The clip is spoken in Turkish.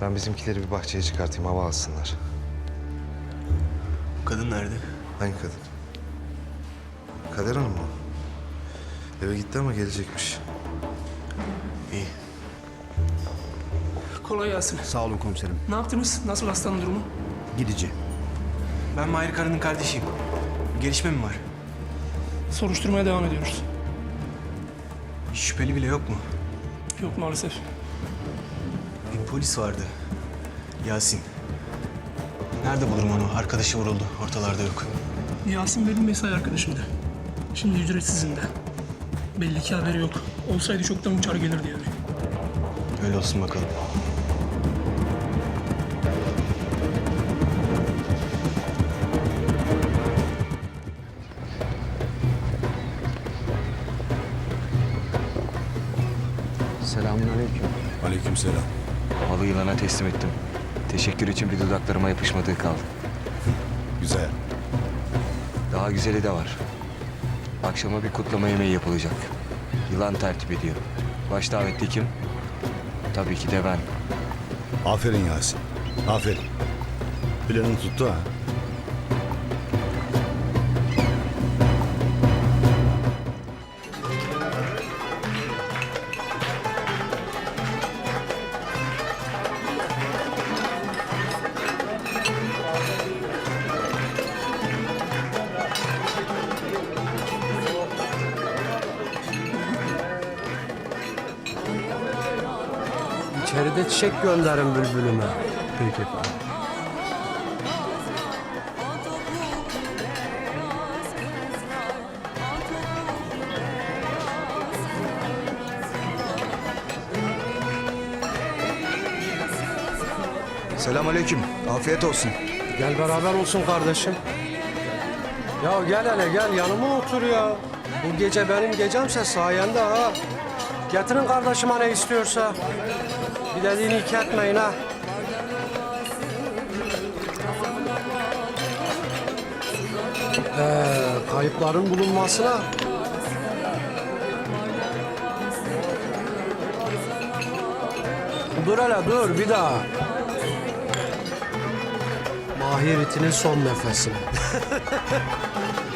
Ben bizimkileri bir bahçeye çıkartayım hava alsınlar. Kadın nerede? Hangi kadın? Kader Hanım mı? Eve gitti ama gelecekmiş. İyi. Kolay gelsin. Sağ olun komiserim. Ne yaptınız? Nasıl hastanın durumu? Gidici. Ben Mahir Kara'nın kardeşiyim. Gelişme mi var? Soruşturmaya devam ediyoruz. Şüpheli bile yok mu? Yok maalesef. Polis vardı. Yasin. Nerede bulurum onu? Arkadaşı vuruldu. Ortalarda yok. Yasin benim mesai arkadaşımdı. Şimdi ücretsizinde. Belli ki haberi yok. Olsaydı çoktan uçar gelirdi yani. Öyle olsun bakalım. Selamünaleyküm. Aleykümselam. Malı yılana teslim ettim. Teşekkür için bir dudaklarıma yapışmadığı kaldı. Güzel. Daha güzeli de var. Akşama bir kutlama yemeği yapılacak. Yılan tertip ediyor. Baş davetli kim? Tabii ki de ben. Aferin Yasin. Aferin. Planın tuttu ha. İçeride çiçek gönderin bülbülüme. Peki efendim. Selamünaleyküm. Afiyet olsun. Gel beraber olsun kardeşim. Ya gel hele gel yanıma otur ya. Bu gece benim gecemse sayende ha. Getirin kardeşime ne istiyorsa. Bir dediğini iki etmeyin ha. Ee, kayıpların bulunmasına Dur hele dur bir daha. Mahir itinin son nefesini.